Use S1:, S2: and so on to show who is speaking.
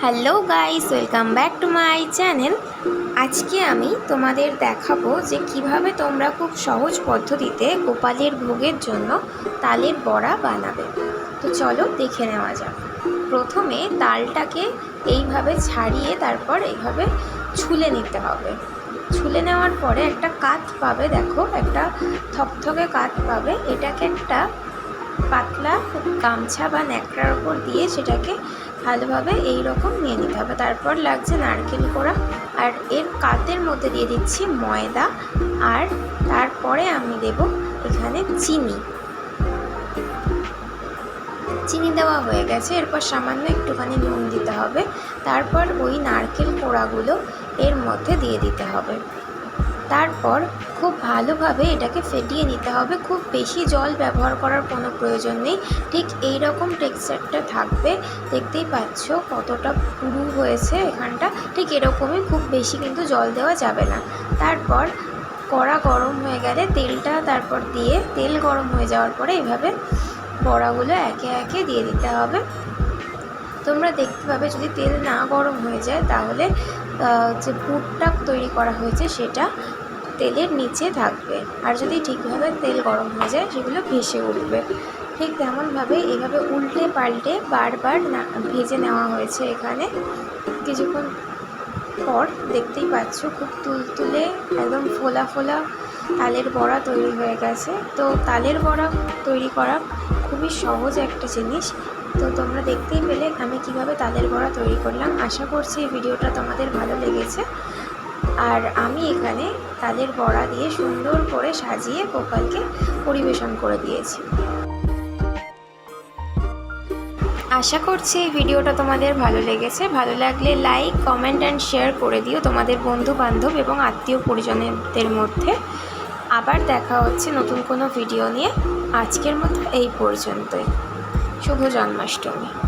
S1: Hello guys, welcome back to my channel. আজকে আমি তোমাদের দেখাবো যে কীভাবে তোমরা খুব সহজ পদ্ধতিতে গোপালের ভোগের জন্য তালের বড়া বানাবে। তো চলো দেখে নেওয়া যাক। প্রথমে তালটাকে এইভাবে ছাড়িয়ে তারপর এইভাবে ছুলে নিতে হবে। ছুলে নেওয়ার পরে একটা কাত পাবে, দেখো, একটা থকথকে কাত পাবে। এটাকে একটা পাতলা গামছা বা ন্যাকড়ার ওপর দিয়ে সেটাকে ভালোভাবে এই রকম নিয়ে নিতে হবে। তারপর লাগছে নারকেল কোড়া আর এর কাতের মধ্যে দিয়ে দিচ্ছি ময়দা আর তারপরে আমি দেব এখানে চিনি। চিনি দেওয়া হয়ে গেছে। এরপর সামান্য একটুখানি নুন দিতে হবে। তারপর ওই নারকেল কোড়াগুলো এর মধ্যে দিয়ে দিতে হবে। তারপর খুব ভালোভাবে এটাকে ফেটিয়ে নিতে হবে। খুব বেশি জল ব্যবহার করার কোনো প্রয়োজন নেই। ঠিক এই রকম টেক্সচারটা থাকবে। দেখতেই পাচ্ছ কতটা পুরু হয়েছে এখানটা। ঠিক এরকমই, খুব বেশি কিন্তু জল দেওয়া যাবে না। তারপর কড়া গরম হয়ে গেলে তেলটা তারপর দিয়ে, তেল গরম হয়ে যাওয়ার পরে এভাবে বড়াগুলো একে একে দিয়ে দিতে হবে। তোমরা দেখতে পাবে যদি তেল না গরম হয়ে যায় তাহলে যে পুরটা তৈরি করা হয়েছে সেটা তেলের নিচে থাকবে। আর যদি ঠিকভাবে তেল গরম হয়ে যায়, সেগুলো ভেসে উঠবে। ঠিক তেমনভাবে এভাবে উল্টে পাল্টে বারবার না, ভেজে নেওয়া হয়েছে এখানে। কিছুক্ষণ পর দেখতেই পাচ্ছ, খুব তুলতুলে, একদম ফোলা ফোলা তালের বড়া তৈরি হয়ে গেছে। তো তালের বড়া তৈরি করা খুবই সহজ একটা জিনিস। তো তোমরা দেখতেই পেলে আমি কীভাবে তালের বড়া তৈরি করলাম। আশা করছি এই ভিডিওটা তোমাদের ভালো লেগেছে। আর আমি এখানে তাদের বড়া দিয়ে সুন্দর করে সাজিয়ে গোপালকে পরিবেশন করে দিয়েছি। আশা করছি এই ভিডিওটা তোমাদের ভালো লেগেছে। ভালো লাগলে লাইক কমেন্ট অ্যান্ড শেয়ার করে দিও তোমাদের বন্ধু বান্ধব এবং আত্মীয় পরিজনদের মধ্যে। আবার দেখা হচ্ছে নতুন কোনো ভিডিও নিয়ে। আজকের মতো এই পর্যন্তই। শুভ জন্মাষ্টমী।